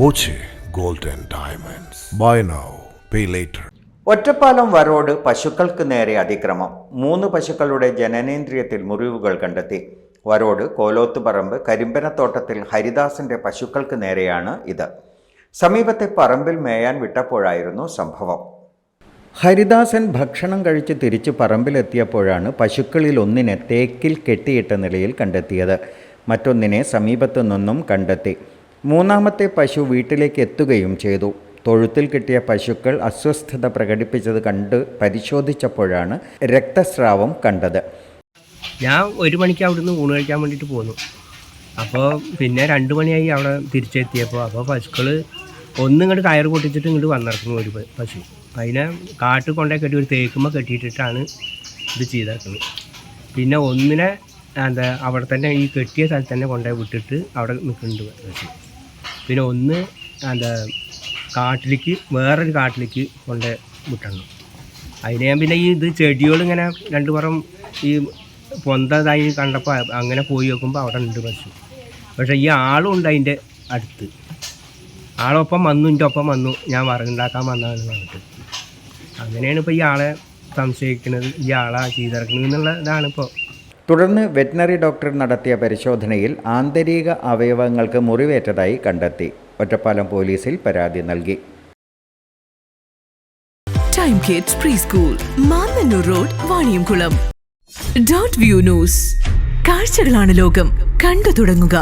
Boche gold diamonds. By now pay later. Ottapalam Varode പശുക്കൾക്ക് നേരെ അതിക്രമം. മൂന്ന് പശുക്കളുടെ ജനനേന്ദ്രിയത്തിൽ മുറിവുകൾ കണ്ടെത്തി. വരോട് കോലോത്തുപറമ്പ് കരിമ്പനത്തോട്ടത്തിൽ ഹരിദാസിന്റെ പശുക്കൾക്ക് നേരെയാണ് ഇത്. സമീപത്തെ പറമ്പിൽ മേയാൻ വിട്ടപ്പോഴായിരുന്നു സംഭവം. ഹരിദാസൻ ഭക്ഷണം കഴിച്ച് തിരിച്ച് പറമ്പിലെത്തിയപ്പോഴാണ് പശുക്കളിൽ ഒന്നിനെ തേക്കിൽ കെട്ടിയിട്ട നിലയിൽ കണ്ടെത്തിയത്. മറ്റൊന്നിനെ സമീപത്തു നിന്നും കണ്ടെത്തി. മൂന്നാമത്തെ പശു വീട്ടിലേക്ക് എത്തുകയും ചെയ്തു. തൊഴുത്തിൽ കിട്ടിയ പശുക്കൾ അസ്വസ്ഥത പ്രകടിപ്പിച്ചത് കണ്ട് പരിശോധിച്ചപ്പോഴാണ് രക്തസ്രാവം കണ്ടത്. ഞാൻ ഒരു മണിക്ക് അവിടുന്ന് ഊണ് കഴിക്കാൻ വേണ്ടിയിട്ട് പോന്നു. അപ്പോൾ പിന്നെ രണ്ട് മണിയായി അവിടെ തിരിച്ചെത്തിയപ്പോൾ അപ്പോൾ പശുക്കൾ ഒന്നും ഇങ്ങോട്ട് കയർ പൊട്ടിച്ചിട്ട് ഇങ്ങോട്ട് വന്നിറക്കുന്നു ഒരു പശു. അതിനെ കാട്ടിൽ കൊണ്ടേ കെട്ടി ഒരു തേക്കുമ്പോൾ കെട്ടിയിട്ടിട്ടാണ് ഇത് ചെയ്തേക്കുന്നത് പിന്നെ ഒന്നിനെ എന്താ അവിടെ തന്നെ ഈ കെട്ടിയ സ്ഥലത്ത് തന്നെ കൊണ്ടുപോയി വിട്ടിട്ട് അവിടെ നിൽക്കുന്നുണ്ട് പശു. പിന്നെ ഒന്ന് എന്താ കാട്ടിലേക്ക് വേറൊരു കാട്ടിലേക്ക് കൊണ്ട് വിട്ടണം. അതിന് ഞാൻ പിന്നെ ഈ ഇത് ചെടികളിങ്ങനെ രണ്ട് പുറം ഈ പൊന്തതായി കണ്ടപ്പോൾ അങ്ങനെ പോയി നോക്കുമ്പോൾ അവിടെ ഉണ്ട് പശു. പക്ഷേ ഈ ആളും ഉണ്ട് അതിന്റെ അടുത്ത്. ആളൊപ്പം വന്നു എന്റെ ഒപ്പം വന്നു. ഞാൻ വറകുണ്ടാക്കാൻ വന്നതെന്ന് പറഞ്ഞിട്ട്. അങ്ങനെയാണ് ഇപ്പോൾ ഈ ആളെ സംശയിക്കുന്നത്. ഈ ആളാ ചെയ്തിറക്കുന്നത് എന്നുള്ള ഇതാണ് ഇപ്പോൾ തുടർന്ന് വെറ്റിനറി ഡോക്ടർ നടത്തിയ പരിശോധനയിൽ ആന്തരിക അവയവങ്ങൾക്ക് മുറിവേറ്റതായി കണ്ടെത്തി. ഒറ്റപ്പാലം പോലീസിൽ പരാതി നൽകി. Time kids pre school Mannanur road Vaniyamkulam dot view news കാഴ്ചകളാണ് ലോകം. കണ്ടു തുടങ്ങുക.